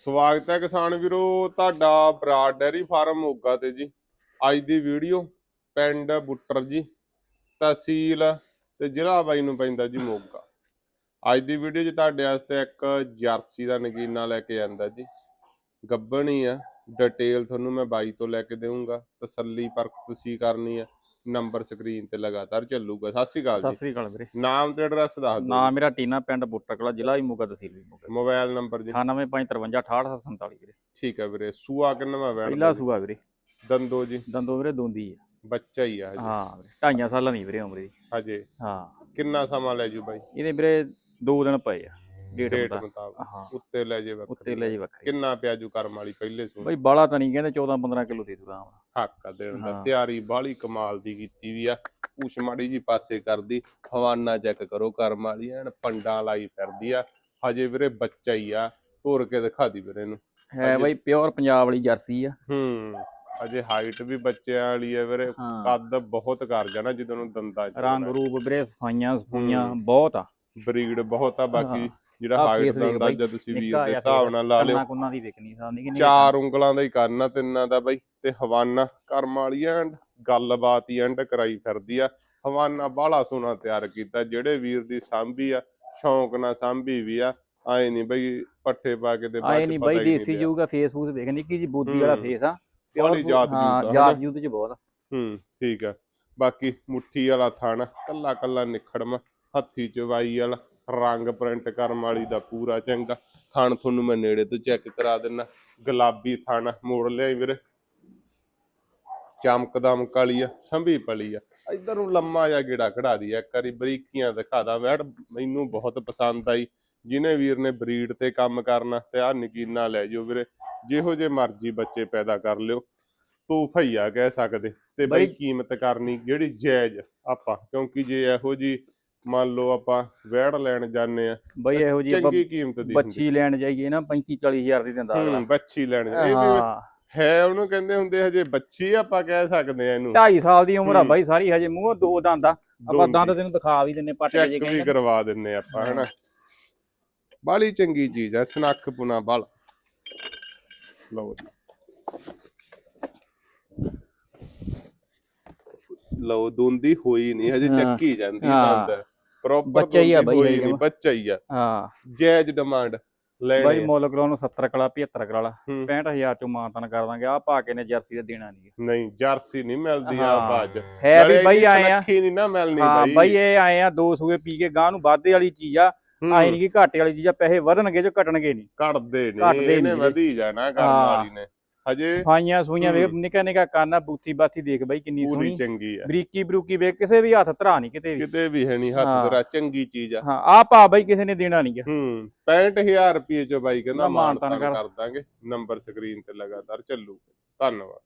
ਸਵਾਗਤ ਹੈ ਕਿਸਾਨ ਵੀਰੋ, ਤੁਹਾਡਾ ਬਰਾਡ ਡੈਰੀ ਫਾਰਮ ਮੋਗਾ ਤੇ ਜੀ। ਅੱਜ ਦੀ ਵੀਡੀਓ ਪਿੰਡ ਬੁੱਟਰ ਜੀ, ਤਹਿਸੀਲ ਤੇ ਜ਼ਿਲ੍ਹਾ ਬਾਈ ਨੂੰ ਪੈਂਦਾ ਜੀ ਮੋਗਾ। ਅੱਜ ਦੀ ਵੀਡੀਓ 'ਚ ਤੁਹਾਡੇ ਵਾਸਤੇ ਇੱਕ ਜਰਸੀ ਦਾ ਨਗੀਨਾ ਲੈ ਕੇ ਆਂਦਾ ਜੀ। ਗੱਬਣੀ ਆ, ਡਿਟੇਲ ਤੁਹਾਨੂੰ ਮੈਂ ਬਾਈ ਤੋਂ ਲੈ ਕੇ ਦੇਵਾਂਗਾ ਤਸੱਲੀ ਪਰਖ ਤੁਸੀਂ ਕਰਨੀ ਆ। ਨੰਬਰ ਸਕਰੀਨ ਤੇ ਲਗਾਤਾਰ ਚੱਲੂਗਾ। ਸਤਿ ਸ਼੍ਰੀ ਅਕਾਲ ਸਤਿ ਜੀ ਸ੍ਰੀ ਅਕਾਲ ਵੀਰੇ। ਨਾਮ ਤੇ ਐਡਰੈਸ ਦੱਸ ਦਿਓ। ਨਾਮ ਮੇਰਾ ਟੀਨਾ ਪਿੰਡ ਬੁੱਟਰਕਲਾ ਜ਼ਿਲ੍ਹਾ ਹੀ ਮੋਗਾ ਤਹਿਸੀਲ ਵੀ ਮੋਗਾ ਮੋਬਾਈਲ ਨੰਬਰ ਜੀ। 98556847 ਵੀਰੇ। ਠੀਕ ਹੈ ਵੀਰੇ ਸੂਆ ਕਿੰਨਵਾ ਵੈਣ ਪਹਿਲਾ ਸੂਆ ਵੀਰੇ। ਦੰਦੋ ਜੀ। ਦੰਦੋ ਵੀਰੇ ਦੋਂਦੀ ਆ। ਬੱਚਾ ਹੀ ਆ ਹਜੇ। ਹਾਂ ਵੀਰੇ ਢਾਈਆਂ ਸਾਲਾਂ ਦੀ ਵੀਰੇ ਉਮਰ ਦੀ ਹਜੇ। ਹਾਂ। ਕਿੰਨਾ ਸਮਾਂ ਲੈ ਜੂ ਬਾਈ? ਇਹਦੇ ਵੀਰੇ 2 ਦਿਨ ਪਏ ਆ ਡੇਟ ਡੇਟ ਮੁਤਾਬਕ। ਹਾਂ। ਉੱਤੇ ਲੈ ਜੇ ਵੱਖਰੀ। ਉੱਤੇ ਲੈ ਜੀ ਵੱਖਰੀ। ਕਿੰਨਾ ਪਿਆ ਜੂ ਕਰਮ ਵਾਲੀ ਪਹਿਲੇ ਸੂ ਬਈ ਬਾਲਾ ਤਾਂ ਨਹੀਂ ਕਹਿੰਦੇ 14 15 ਕਿਲੋ ਦੇ ਦੂਗਾ। ਹੱਕ ਆ ਦੇਣ ਦਾ ਹਾਂ। ਤਿਆਰੀ ਬਾਹਲੀ ਕਮਾਲ ਦੀ ਕੀਤੀ ਵੀ ਆ ਪੂਛ ਮਾੜੀ ਜੀ ਪਾਸੇ ਕਰਦੀ ਹਵਾਨਾ ਚੈੱਕ ਕਰੋ ਕਰਮ ਵਾਲੀ ਐਨ ਪੰਡਾਂ ਲਾਈ ਫਿਰਦੀ ਆ ਹਜੇ ਵੀਰੇ ਬੱਚਾ ਹੀ ਆ ਤੋਰ ਕੇ ਦਿਖਾ ਦੀ ਵੀਰੇ ਨੂੰ ਹੈ। ਬਈ ਪਿਓਰ ਪੰਜਾਬ ਵਾਲੀ ਜਰਸੀ ਆ ਹੂੰ ਅਜੇ ਹਾਈਟ ਵੀ ਬੱਚਿਆਂ ਵਾਲੀ ਆ ਵੀਰੇ ਹਾਂ ਕੱਦ ਬਹੁਤ ਕਰ ਜਾਣਾ ਜਦੋਂ ਨੂੰ ਦੰਦਾਂ ਚ ਰੰਗ ਰੂਪ ਵੀਰੇ ਸਫਾਈਆਂ ਸਫੂਈਆਂ ਹੂੰ। ਬਹੁਤ ਆ ਬਰੀਡ ਬਹੁਤ ਆ ਬਾਕੀ ਹਾਂ। ਜਿਹੜਾ ਹਾਈਟ ਦਾ ਅੰਦਾਜ਼ਾ ਤੁਸੀਂ ਵੀਰ ਦੇ ਹਿਸਾਬ ਨਾਲ ਲਾ ਲਿਓ। ਕੰਨਾਂ ਕੁੰਨਾਂ ਦੀ ਵਿਕਣੀ ਸਾਹਮਣੇ ਕਿ ਨਹੀਂ? ਚਾਰ ਉਂਗਲਾਂ ਦਾ ਹੀ ਕੰਨ ਆ ਤਿੰਨਾਂ ਦਾ ਬਾਈ ਤੇ ਹਵਾਨਾ ਕਰਮ ਵਾਲੀ ਐਂਡ ਗੱਲਬਾਤ ਹੀ ਐਂਡ ਕਰਾਈ ਫਿਰਦੀ ਆ। ਹਵਾਨਾ ਬਾਹਲਾ ਸੋਹਣਾ ਤਿਆਰ ਕੀਤਾ ਜਿਹੜੇ ਵੀਰ ਦੀ ਸਾਂਭੀ ਆ ਸ਼ੌਂਕ ਨਾਲ ਸਾਂਭੀ ਵੀ ਆ ਆਏ ਨਹੀਂ ਬਈ ਪੱਠੇ ਪਾ ਕੇ ਤੇ ਆਏ ਬਾਅਦ ਨਹੀਂ ਬਾਈ ਦੇਸੀ। ਜੂਗਾ ਫੇਸ ਫੂਸ ਵੇਖ ਨਿੱਕੀ ਜੀ ਬੂਦੀ ਵਾਲਾ। ਫੇਸ ਆ। Pure ਜਾਤ ਹਾਂ, ਜੂਤ ਚ ਬਹੁਤ। ਹੂੰ ਠੀਕ ਆ। ਬਾਕੀ ਮੁੱਠੀ ਵਾਲਾ ਥਣ ਕੱਲਾ ਕੱਲਾ ਨਿਖੜਮ ਹੱਥੀ ਚਵਾਈ ਵਾਲਾ। ਰੰਗ ਪ੍ਰਿੰਟ ਕਰਮ ਵਾਲੀ ਦਾ ਪੂਰਾ ਚੰਗਾ। ਥਣ ਤੁਹਾਨੂੰ ਮੈਂ ਨੇੜੇ ਤੋਂ ਚੈੱਕ ਕਰਾ ਦਿੰਨਾ। ਗੁਲਾਬੀ ਥਣ ਮੋੜ ਲਿਆਈ ਵੀਰੇ। ਚਮਕਦਮ ਕਾਲੀ ਆ ਸੰਭੀ ਪਲੀ ਆ। ਇਧਰ ਨੂੰ ਲੰਮਾ ਜਿਹਾ ਗੇੜਾ ਖੜਾ ਦੀ ਆ ਇੱਕ ਵਾਰੀ ਬਰੀਕੀਆਂ ਦਿਖਾ ਦਾਂ। ਵੈੜ ਮੈਨੂੰ ਬਹੁਤ ਪਸੰਦ ਆਈ। ਜਿਹਨੇ ਵੀਰ ਨੇ ਬਰੀਡ ਤੇ ਕੰਮ ਕਰਨਾ ਤੇ ਆ ਨਗੀਨਾ ਲੈ ਜਾਓ ਵੀਰੇ। ਜਿਹੋ ਜੇ ਮਰਜ਼ੀ ਬੱਚੇ ਪੈਦਾ ਕਰ ਲਿਓ। ਤੂੰ ਭਈਆ ਕਹਿ ਸਕਦੇ। ਤੇ ਬਾਈ- ਕੀਮਤ ਕਰਨੀ ਜਿਹੜੀ ਜਾਇਜ਼ ਆਪਾਂ। ਕਿਉਂਕਿ ਜੇ ਇਹੋ ਜੀ ਮੰਨ ਲਓ ਆਪਾਂ ਵੈੜ ਲੈਣ ਜਾਂਦੇ ਆ ਬਈ ਇਹੋ ਜੀ ਚੰਗੀ ਕੀਮਤ ਦੀ ਬੱਚੀ ਲੈਣ ਜਾਈਏ ਨਾ 35 40 ਹਜ਼ਾਰ ਦੀ ਦਿੰਦਾ ਅਗਲਾ। ਬੱਚੀ ਲੈਣ ਇਹ ਵੀ ਹਾਂ। ਉਹਨੂੰ ਕਹਿੰਦੇ ਹੁੰਦੇ ਹਜੇ ਬੱਚੀ ਆਪਾਂ ਕਹਿ ਸਕਦੇ ਆ ਇਹਨੂੰ। 2.5 ਸਾਲ ਦੀ ਉਮਰ ਆ। ਬਾਈ ਸਾਰੀ ਹਜੇ ਮੂੰਹ ਦੋ ਦੰਦ ਆ। ਆਪਾਂ ਦੋਂਦੀ। ਤੈਨੂੰ ਦਿਖਾ ਵੀ ਦਿੰਨੇ ਪੱਟ ਜੇ ਕਹੇਂਗੇ ਕਰਵਾ ਦਿੰਨੇ ਆਪਾਂ ਹਨਾ। ਬਾਲੀ ਚੰਗੀ ਚੀਜ਼ ਹੈ ਸਨੱਖ ਪੁਨਾ ਬਲ। ਲਓ ਲਓ ਦੁੰਦੀ ਹੋਈ ਨਹੀਂ ਹਜੇ। ਚੱਕੀ ਜਾਂਦੀ। ਦੰਦ। ਪ੍ਰੋਪਰ ਬੱਚਾ ਹੀ ਆ ਬਾਈ ਹਜੇ ਨਹੀਂ। ਬੱਚਾ ਹੀ ਆ ਹਾਂ ਜਾਇਜ਼ ਡਿਮਾਂਡ ਲੈਣੇ ਬਾਈ। ਮੁੱਲ ਕਰਾਉਣ ਨੂੰ 70 ਕਲਾ 75 ਕਲਾ ਹੂੰ। 65000 ਚੋਂ ਮਾਨਤਨ ਕਰ ਦਾਂਗੇ ਆ ਪਾ ਕੇ ਨੇ ਜਰਸੀ ਦਾ ਦੇਣਾ ਨਹੀਂ ਨਹੀਂ ਜਰਸੀ ਨਹੀਂ ਮਿਲਦੀ ਆ। ਬਾਜ ਹੈ ਵੀ ਬਾਈ ਆਏ ਆ ਨਹੀਂ ਨਾ ਮਿਲਣੀ ਬਾਈ ਬਾਈ ਇਹ ਆਏ ਆ ਦੋ ਸੂਏ ਪੀ ਕੇ ਗਾਂ ਨੂੰ ਵਾਧੇ ਵਾਲੀ ਚੀਜ਼ ਆ ਆਏ ਨਹੀਂ ਕਿ ਘਾਟੇ ਵਾਲੀ ਚੀਜ਼ ਆ ਪੈਸੇ ਵਧਣਗੇ ਜੋ ਘਟਣਗੇ ਨਹੀਂ ਘਟਦੇ ਨਹੀਂ ਇਹਨੇ। ਵਧੀ ਜਾਣਾ ਕਰਨ। ਵਾਲੀ ਨੇ ਹਜੇ ਸਫਾਈਆਂ ਸੂਈਆਂ ਵੇਖ। ਨਿੱਕਾ ਨਿੱਕਾ ਕਾਨਾ ਬੂਥੀ ਬਾਥੀ ਦੇਖ ਬਾਈ ਕਿੰਨੀ ਪੂਰੀ ਸੋਹਣੀ। ਚੰਗੀ ਆ। ਬਰੀਕੀ ਬਰੂਕੀ ਵੇਖ ਕਿਸੇ ਵੀ ਹੱਥ ਧਰਾ ਨਹੀਂ ਕਿਤੇ ਵੀ। ਕਿਤੇ ਵੀ ਹੈ ਨਹੀਂ ਹੱਥ। ਤੇਰਾ ਚੰਗੀ ਚੀਜ਼ ਆ। ਹਾਂ ਆ ਪਾ ਬਾਈ ਕਿਸੇ ਨੇ ਦੇਣਾ ਨਹੀਂ ਹੂੰ 65000 ਰੁਪਏ ਚ ਬਾਈ ਕਹਿੰਦਾ ਮਾਨਤਾਨ। ਕਰ ਦਾਂਗੇ ਨੰਬਰ ਸਕਰੀਨ ਤੇ ਲਗਾਤਾਰ ਚੱਲੂ। ਧੰਨਵਾਦ।